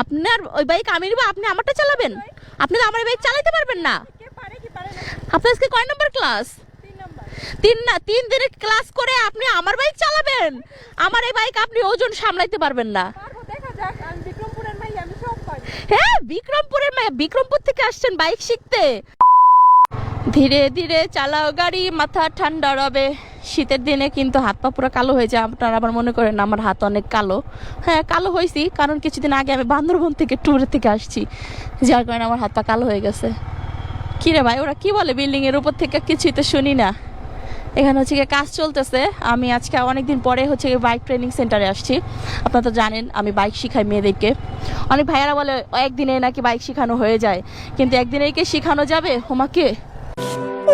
আপনার ওই বাইক আমি নিব আপনি আমারটা চালাবেন? আপনি তো আমার বাইক চালাতে পারবেন না। আপনার আজকে কয় নম্বর ক্লাস তিন না তিন দিনের ক্লাস করে আপনি আমার বাইক চালাবেন? আমার এই বাইক আপনি ওজন সামলাইতে পারবেন না। হ্যাঁ বিক্রমপুরের মেয়ে বিক্রমপুর থেকে আসছেন বাইক শিখতে। ধীরে ধীরে চালাও গাড়ি মাথা ঠান্ডা রবে। শীতের দিনে কিন্তু হাত পা পুরো কালো হয়ে যায়। আপনারা আবার মনে করেন, আমার হাত অনেক কালো। হ্যাঁ কালো হয়েছি, কারণ কিছুদিন আগে আমি বান্দরবন থেকে ট্যুরে থেকে আসছি। যার কারণে আমার হাত পা কালো হয়ে গেছে। কি রে ভাই, ওরা কি বলে বিল্ডিং এর উপর থেকে? কিছুই তো শুনি না। এখানে হচ্ছে গিয়ে কাজ চলতেছে। আমি আজকে অনেকদিন পরে হচ্ছে গিয়ে বাইক ট্রেনিং সেন্টারে আসছি। আপনারা তো জানেন, আমি বাইক শিখাই মেয়েদেরকে। অনেক ভাইয়ারা বলে, একদিনে নাকি বাইক শেখানো হয়ে যায়। কিন্তু একদিনেই কি শেখানো যাবে? হোমাকে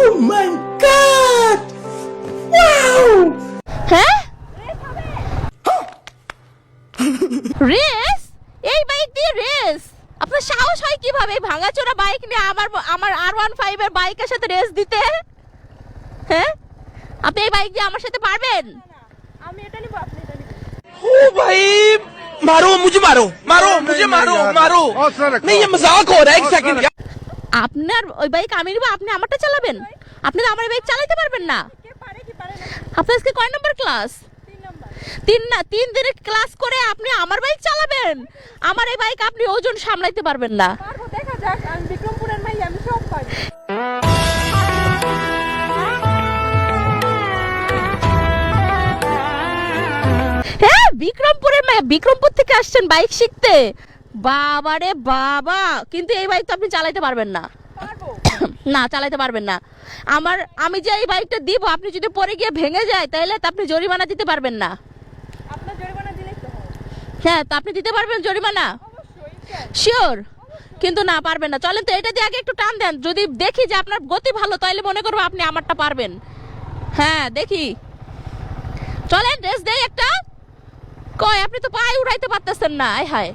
Oh my god! ভাঙাচোরা বাইক নিয়ে আমার আমার আর ওয়ান ফাইভ এর বাইকের সাথে রেস দিতে হ্যাঁ আপনি এই বাইক দিয়ে আমার সাথে পারবেন না আমি এটা নিব আপনি এটা নিবেন ओ भाई मारो मुझे मारो मारो मुझे मारो मारो नहीं ये मजाक हो रहा है एक सेकंड আপনার ওই বাইক আমি নিব আপনি আমারটা চালাবেন আপনি তো আমার বাইক চালাতে পারবেন না কে পারে কি পারে না আপনার আজকে কয় নম্বর ক্লাস তিন নাম্বার তিন না তিন দিনের ক্লাস করে আপনি আমার বাইক চালাবেন আমার এই বাইক আপনি ওজন সামলাইতে পারবেন না পারবো দেখা যাক আমি বিক্রমপুরের মাই আমি সব পারি হ্যাঁ বিক্রমপুরের মেয়ে বিক্রমপুর থেকে আসছেন বাইক শিখতে। বাবারে বাবা কিন্তু এই বাইক তো আপনি চালাইতে পারবেন না। না চালাইতে পারবেন না। আমার আমি যে এই বাইকটা দিব আপনি যদি পরে গিয়ে ভেঙে যায় তাহলে তো আপনি জরিমানা দিতে পারবেন না। হয়। হ্যাঁ তো আপনি দিতে পারবেন জরিমানা। শিওর কিন্তু না পারবেন না। চলেন তো, এটা দিয়ে আগে একটু টান দেন। যদি দেখি যে আপনার গতি ভালো তাহলে মনে করব আপনি আমারটা পারবেন। হ্যাঁ দেখি। চলেন, রেস দেয় একটা। কই, আপনি তো পায়ে উড়াইতে পারতেছেন না। আয় হায়।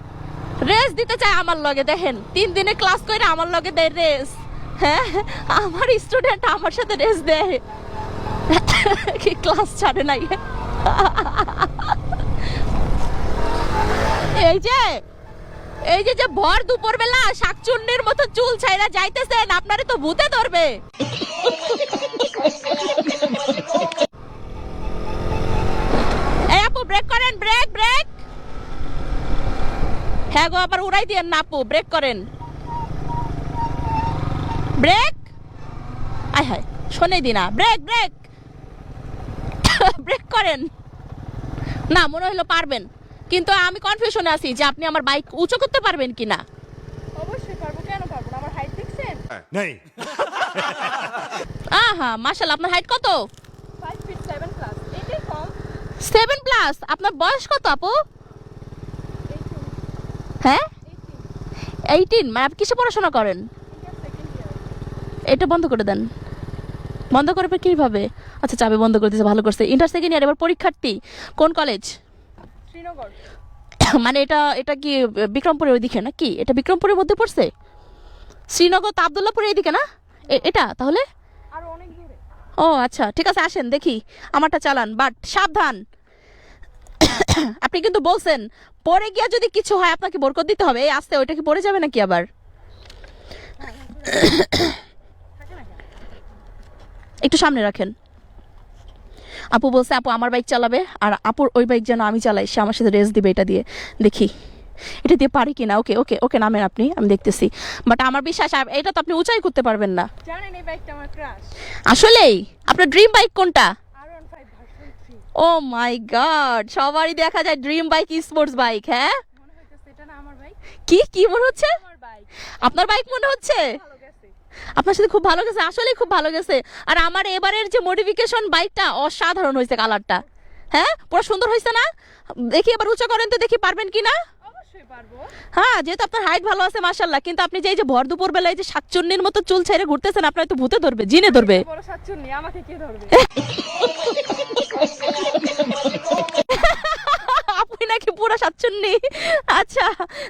রেস দিতে চায় আমার লগে, দেখেন। তিন দিনে ক্লাস করে আমার লগে দেয় রেস। হ্যাঁ আমার স্টুডেন্ট আমার সাথে রেস দেয়। কি ক্লাস ছাড়ে নাই। এই যে এই যে যে ভর দুপুর বেলা শাকচুন্নির মতো চুল ছাইরা যাইতেছেন, আপনারে তো ভূতে ধরবে। এই আপু ব্রেক করেন ব্রেক ব্রেক হ্যাঁ গো, আবার উড়াই দিয়েন না আপু ব্রেক করেন। ব্রেক আয় হায় শোনে দি না। ব্রেক ব্রেক ব্রেক করেন। না, মনে হলো পারবেন। কিন্তু আমি কনফিউশনে আছি যে আপনি আমার বাইক উঁচু করতে পারবেন কিনা। অবশ্যই পারব। কেন পারব না? আমার হাইট দেখছেন नहीं আহা মাশাল আপনার হাইট কত? ফিট প্লাস এটাই কম। সেভেন প্লাস আপনার বয়স কত আপু? হ্যাঁ? মানে আপনি কিসে পড়াশোনা করেন? ইন্টার সেকেন্ড ইয়ার এটা বন্ধ করে দেন। বন্ধ করবে কীভাবে? আচ্ছা চাবি বন্ধ করে দিয়েছে ভালো করছে। ইন্টার সেকেন্ড ইয়ার এবার পরীক্ষার্থী কোন কলেজ মানে এটা এটা কি বিক্রমপুরের ওইদিকে না কি? এটা বিক্রমপুরের মধ্যে পড়ছে? শ্রীনগর তো আবদুল্লাপুরের এইদিকে না? এটা তাহলে? ও আচ্ছা ঠিক আছে আসেন দেখি। আমারটা চালান বাট সাবধান। আপনি কিন্তু বলছেন পরে গিয়া যদি কিছু হয় আপনাকে বরকত দিতে হবে। এই আস্তে ওইটা কি পড়ে যাবে নাকি আবার? থাকে না কেন একটু সামনে রাখেন। আপু বলছে আপু আমার বাইক চালাবে আর আপুর ওই বাইক যেন আমি চালাই সে আমার সাথে রেস দিবে এটা দিয়ে। দেখি। এটা দিয়ে পারি কিনা? ওকে ওকে ওকে নামেন আপনি আমি দেখতেছি। বাট আমার বিশ্বাস এটা তো আপনি উঁচাই করতে পারবেন না। জানেন এই বাইকটা আমার ক্রাশ আসলেই? আপনার ড্রিম বাইক কোনটা? ও মাই গড সবারই দেখা যায় ড্রিম বাইক স্পোর্টস বাইক হ্যাঁ? মনে কি কি মনে হচ্ছে? বাইক আপনার বাইক মনে হচ্ছে? আপনার সাথে খুব ভালো গেছে আসলেই খুব ভালো গেছে। আর আমার এবারের যে মডিফিকেশন বাইকটা অসাধারণ হয়েছে কালারটা হ্যাঁ? পুরো সুন্দর হয়েছে না? দেখি এবার উঁচু করেন তো দেখি পারবেন কি না অবশ্যই হ্যাঁ যেহেতু আপনার হাইট ভালো আছে মার্শাল্লাহ কিন্তু আপনি যে এই যে ভর দুপুর বেলায় যে শাকচুন্নির মতো চুল ছেড়ে ঘুরতেছেন আপনার তো ভূতে ধরবে জিনে ধরবে। আমাকে কে ধরবে? আপনি নাকি পুরো শাকচুন্নি আচ্ছা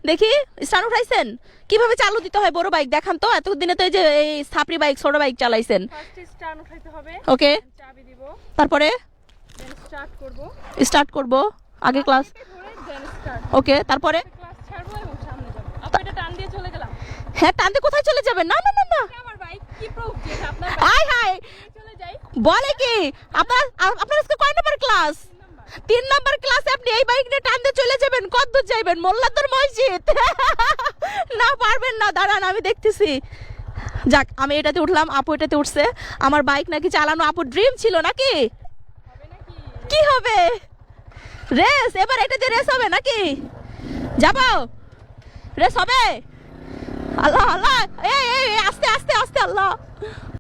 দেখি স্টান উঠাইছেন? কীভাবে চালু দিতে হয় বড় বাইক দেখান তো এতদিনে তো এই যে এই সাপরি বাইক ছোট বাইক চালাইছেন। ফার্স্টে স্টার্ট উঠাইতে হবে ওকে চাবি দিব। তারপরে? দেন স্টার্ট করব। স্টার্ট করব আগে ক্লাস ওকে তারপরে? ক্লাস ছাড়বো এবং সামনে টান দিয়ে চলে গেলাম। হ্যাঁ টানতে কোথায় চলে যাবেন? না না না না। চলে যাই। বলে কি? আপনার আপনার আজকে কয় নম্বর ক্লাস তিন নম্বর ক্লাসে আপনি এই বাইক নিয়ে টানতে চলে যাবেন কত দূর যাইবেন মোল্লাদুর মসজিদ। না পারবেন না দাঁড়ান আমি দেখতেছি। যাক আমি এটাতে উঠলাম আপু এটাতে উঠছে। আমার বাইক নাকি চালানো আপুর ড্রিম ছিল নাকি? কি হবে রেস এবার এটাতে রেস হবে নাকি? যাব? রেস হবে? আল্লাহ আল্লাহ এই, আস্তে আস্তে আস্তে আল্লাহ।